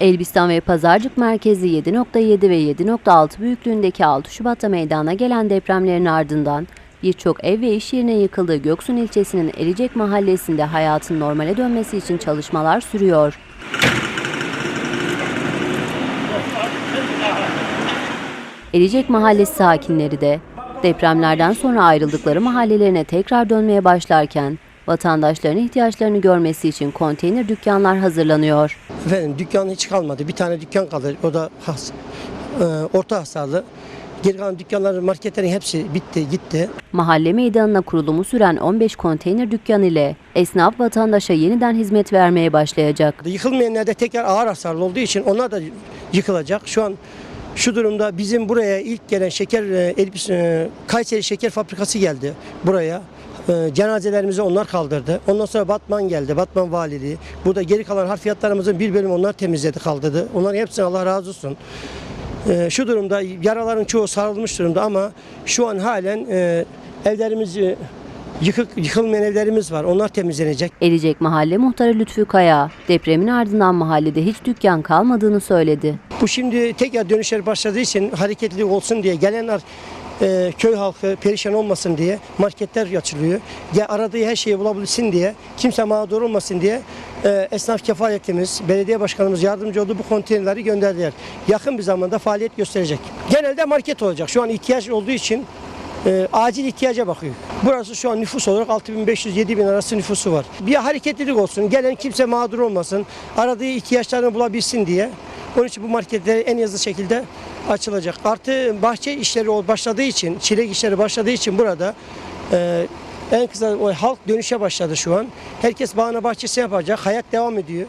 Elbistan ve Pazarcık merkezi 7.7 ve 7.6 büyüklüğündeki 6 Şubat'ta meydana gelen depremlerin ardından birçok ev ve iş yerine yıkıldığı Göksun ilçesinin Elicek mahallesinde hayatın normale dönmesi için çalışmalar sürüyor. Elicek mahallesi sakinleri de depremlerden sonra ayrıldıkları mahallelerine tekrar dönmeye başlarken vatandaşların ihtiyaçlarını görmesi için konteyner dükkanlar hazırlanıyor. Efendim dükkan hiç kalmadı. Bir tane dükkan kaldı. O da has, e, orta hasarlı. Geri kalan dükkanların, marketlerin hepsi bitti, gitti. Mahalle meydanına kurulumu süren 15 konteyner dükkan ile esnaf vatandaşa yeniden hizmet vermeye başlayacak. Yıkılmayanlar da tekrar ağır hasarlı olduğu için onlar da yıkılacak. Şu an şu durumda bizim buraya ilk gelen şeker, e, e, Kayseri Şeker Fabrikası geldi buraya. E, Cenazelerimizi onlar kaldırdı. Ondan sonra Batman geldi, Batman Valiliği. Burada geri kalan harfiyatlarımızın bir bölümü onlar temizledi, kaldırdı. Onların hepsine Allah razı olsun. E, Şu durumda yaraların çoğu sarılmış durumda ama şu an halen e, evlerimiz e, yıkık, yıkılmayan evlerimiz var. Onlar temizlenecek. Elicek Mahalle Muhtarı Lütfü Kaya, depremin ardından mahallede hiç dükkan kalmadığını söyledi. Bu şimdi tekrar dönüşler başladığı için hareketli olsun diye gelenler e, köy halkı perişan olmasın diye marketler açılıyor. Ya aradığı her şeyi bulabilsin diye, kimse mağdur olmasın diye e, esnaf kefaletimiz, belediye başkanımız yardımcı oldu bu konteynerleri gönderdiler. Yakın bir zamanda faaliyet gösterecek. Genelde market olacak. Şu an ihtiyaç olduğu için e, acil ihtiyaca bakıyor. Burası şu an nüfus olarak 6500-7000 arası nüfusu var. Bir hareketlilik olsun, gelen kimse mağdur olmasın, aradığı ihtiyaçlarını bulabilsin diye. Onun için bu marketler en hızlı şekilde açılacak. Artı bahçe işleri başladığı için, çilek işleri başladığı için burada e, en kısa o halk dönüşe başladı şu an. Herkes bağına bahçesi yapacak, hayat devam ediyor.